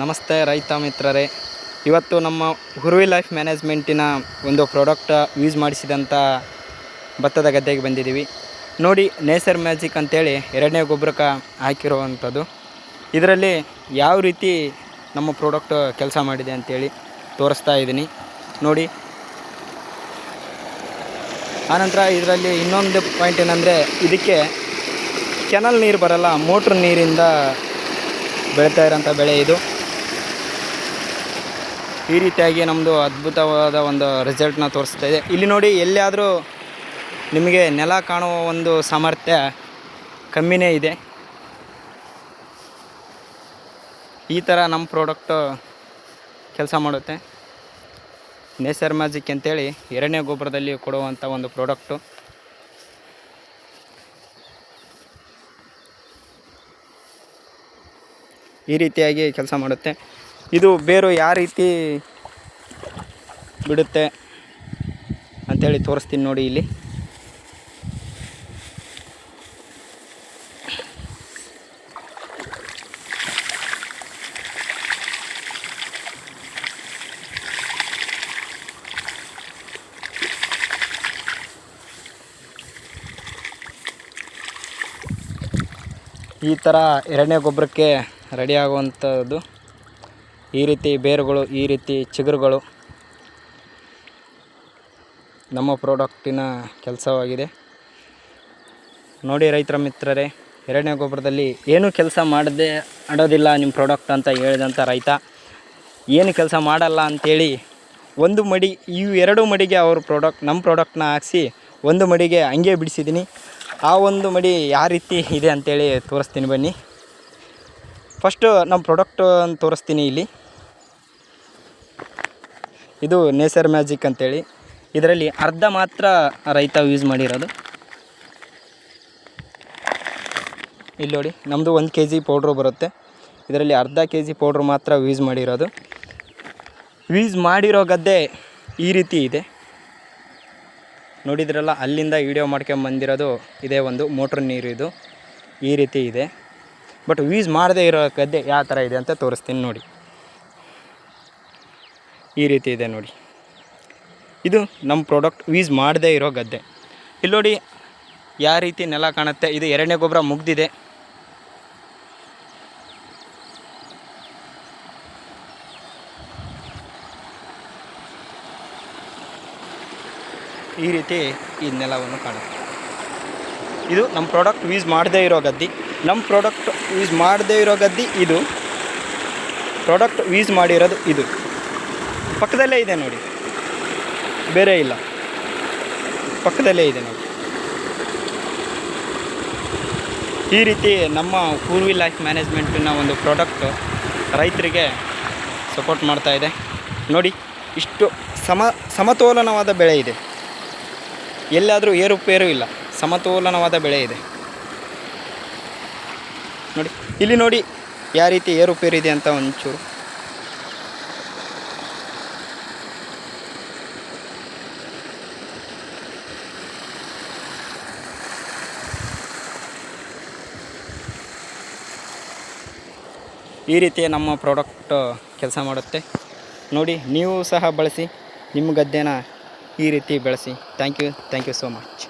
ನಮಸ್ತೆ ರೈತ ಮಿತ್ರರೇ. ಇವತ್ತು ನಮ್ಮ ಹುರುವಿ ಲೈಫ್ ಮ್ಯಾನೇಜ್ಮೆಂಟಿನ ಒಂದು ಪ್ರಾಡಕ್ಟ್ ಯೂಸ್ ಮಾಡಿಸಿದಂಥ ಭತ್ತದ ಗದ್ದೆಗೆ ಬಂದಿದ್ದೀವಿ. ನೋಡಿ ನೇಸರ್ ಮ್ಯಾಜಿಕ್ ಅಂತೇಳಿ ಎರಡನೇ ಗೊಬ್ಬರಕ್ಕೆ ಹಾಕಿರುವಂಥದ್ದು. ಇದರಲ್ಲಿ ಯಾವ ರೀತಿ ನಮ್ಮ ಪ್ರಾಡಕ್ಟ್ ಕೆಲಸ ಮಾಡಿದೆ ಅಂತೇಳಿ ತೋರಿಸ್ತಾ ಇದ್ದೀನಿ. ನೋಡಿ. ಆನಂತರ ಇದರಲ್ಲಿ ಇನ್ನೊಂದು ಪಾಯಿಂಟ್ ಏನಂದರೆ, ಇದಕ್ಕೆ ಕೆನಲ್ ನೀರು ಬರಲ್ಲ ಮೋಟ್ರ್ ನೀರಿಂದ ಬೆಳೀತಾ ಇರೋಂಥ ಬೆಳೆ ಇದು. ಈ ರೀತಿಯಾಗಿ ನಮ್ಮದು ಅದ್ಭುತವಾದ ಒಂದು ರಿಸಲ್ಟ್ನ ತೋರಿಸ್ತಾ ಇದೆ. ಇಲ್ಲಿ ನೋಡಿ ಎಲ್ಲಿಯಾದರೂ ನಿಮಗೆ ನೆಲ ಕಾಣುವ ಒಂದು ಸಾಮರ್ಥ್ಯ ಕಮ್ಮಿನೇ ಇದೆ. ಈ ಥರ ನಮ್ಮ ಪ್ರಾಡಕ್ಟು ಕೆಲಸ ಮಾಡುತ್ತೆ. ನೇಸರ್ ಮ್ಯಾಜಿಕ್ ಅಂತೇಳಿ ಎರಡನೇ ಗೊಬ್ಬರದಲ್ಲಿ ಕೊಡುವಂಥ ಒಂದು ಪ್ರಾಡಕ್ಟು. ಈ ರೀತಿಯಾಗಿ ಕೆಲಸ ಮಾಡುತ್ತೆ. ಇದು ಬೇರು ಯಾವ ರೀತಿ ಬಿಡುತ್ತೆ ಅಂಥೇಳಿ ತೋರಿಸ್ತೀನಿ ನೋಡಿ ಇಲ್ಲಿ. ಈ ಥರ ಎರಡನೇ ಗೊಬ್ಬರಕ್ಕೆ ರೆಡಿ ಆಗುವಂಥದ್ದು ಈ ರೀತಿ ಬೇರುಗಳು, ಈ ರೀತಿ ಚಿಗುರುಗಳು ನಮ್ಮ ಪ್ರಾಡಕ್ಟಿನ ಕೆಲಸವಾಗಿದೆ. ನೋಡಿ ರೈತರ ಮಿತ್ರರೇ, ಎರಡನೇ ಗೊಬ್ಬರದಲ್ಲಿ ಏನು ಕೆಲಸ ಮಾಡದೆ ಆಡೋದಿಲ್ಲ ನಿಮ್ಮ ಪ್ರಾಡಕ್ಟ್ ಅಂತ ಹೇಳಿದಂಥ ರೈತ. ಏನು ಕೆಲಸ ಮಾಡಲ್ಲ ಅಂಥೇಳಿ ಒಂದು ಮಡಿ, ಈ ಎರಡು ಮಡಿಗೆ ಅವ್ರ ಪ್ರಾಡಕ್ಟ್, ನಮ್ಮ ಪ್ರಾಡಕ್ಟ್ನ ಹಾಕ್ಸಿ ಒಂದು ಮಡಿಗೆ ಹಂಗೆ ಬಿಡಿಸಿದ್ದೀನಿ. ಆ ಒಂದು ಮಡಿ ಯಾವ ರೀತಿ ಇದೆ ಅಂಥೇಳಿ ತೋರಿಸ್ತೀನಿ ಬನ್ನಿ. ಫಸ್ಟು ನಮ್ಮ ಪ್ರಾಡಕ್ಟ್ ತೋರಿಸ್ತೀನಿ ಇಲ್ಲಿ. ಇದು ನೇಸರ್ ಮ್ಯಾಜಿಕ್ ಅಂತೇಳಿ. ಇದರಲ್ಲಿ ಅರ್ಧ ಮಾತ್ರ ರೈತ ಯೂಸ್ ಮಾಡಿರೋದು. ಇಲ್ಲಿ ನೋಡಿ ನಮ್ಮದು ಒಂದು ಕೆ ಜಿ ಪೌಡ್ರು ಬರುತ್ತೆ. ಇದರಲ್ಲಿ ಅರ್ಧ ಕೆ ಜಿ ಪೌಡ್ರು ಮಾತ್ರ ಯೂಸ್ ಮಾಡಿರೋದು. ಯೂಸ್ ಮಾಡಿರೋ ಗದ್ದೆ ಈ ರೀತಿ ಇದೆ. ನೋಡಿದ್ರಲ್ಲ, ಅಲ್ಲಿಂದ ವಿಡಿಯೋ ಮಾಡ್ಕೊಂಬಂದಿರೋದು, ಇದೇ ಒಂದು ಮೋಟ್ರ್ ನೀರು ಇದು ಈ ರೀತಿ ಇದೆ. ಬಟ್ ವೀಸ್ ಮಾಡದೇ ಇರೋ ಗದ್ದೆ ಯಾವ ಥರ ಇದೆ ಅಂತ ತೋರಿಸ್ತೀನಿ ನೋಡಿ. ಈ ರೀತಿ ಇದೆ ನೋಡಿ. ಇದು ನಮ್ಮ ಪ್ರಾಡಕ್ಟ್ ವೀಸ್ ಮಾಡದೇ ಇರೋ ಗದ್ದೆ. ಇಲ್ಲಿ ನೋಡಿ ಯಾವ ರೀತಿ ನೆಲ ಕಾಣುತ್ತೆ. ಇದು ಎರಡನೇ ಗೊಬ್ಬರ ಮುಗ್ದಿದೆ. ಈ ರೀತಿ ಈ ನೆಲವನ್ನು ಕಾಣುತ್ತೆ. ಇದು ನಮ್ಮ ಪ್ರಾಡಕ್ಟ್ ಯೂಸ್ ಮಾಡದೇ ಇರೋ ಗದ್ದಿ. ನಮ್ಮ ಪ್ರಾಡಕ್ಟ್ ಯೂಸ್ ಮಾಡದೇ ಇರೋ ಗದ್ದಿ ಇದು. ಪ್ರಾಡಕ್ಟ್ ಯೂಸ್ ಮಾಡಿರೋದು ಇದು. ಪಕ್ಕದಲ್ಲೇ ಇದೆ ನೋಡಿ. ಬೇರೆ ಇಲ್ಲ. ಪಕ್ಕದಲ್ಲೇ ಇದೆ ನೋಡಿ. ಈ ರೀತಿ ನಮ್ಮ ಪೂರ್ವಿ ಲೈಫ್ ಮ್ಯಾನೇಜ್ಮೆಂಟಿನ ಒಂದು ಪ್ರಾಡಕ್ಟು ರೈತರಿಗೆ ಸಪೋರ್ಟ್ ಮಾಡ್ತಾ ಇದೆ. ನೋಡಿ, ಇಷ್ಟು ಸಮ, ಸಮತೋಲನವಾದ ಬೆಳೆ ಇದೆ. ಎಲ್ಲಾದರೂ ಏರುಪೇರು ಇಲ್ಲ. ಸಮತೋಲನವಾದ ಬೆಳೆ ಇದೆ. ನೋಡಿ, ಇಲ್ಲಿ ನೋಡಿ ಯಾವ ರೀತಿ ಏರುಪೇರಿದೆ ಅಂತ ಒಂಚೂರು. ಈ ರೀತಿ ನಮ್ಮ ಪ್ರಾಡಕ್ಟ್ ಕೆಲಸ ಮಾಡುತ್ತೆ. ನೋಡಿ, ನೀವು ಸಹ ಬಳಸಿ, ನಿಮ್ಮ ಗದ್ದೆನ ಈ ರೀತಿ ಬೆಳೆಸಿ. Thank you thank you so much.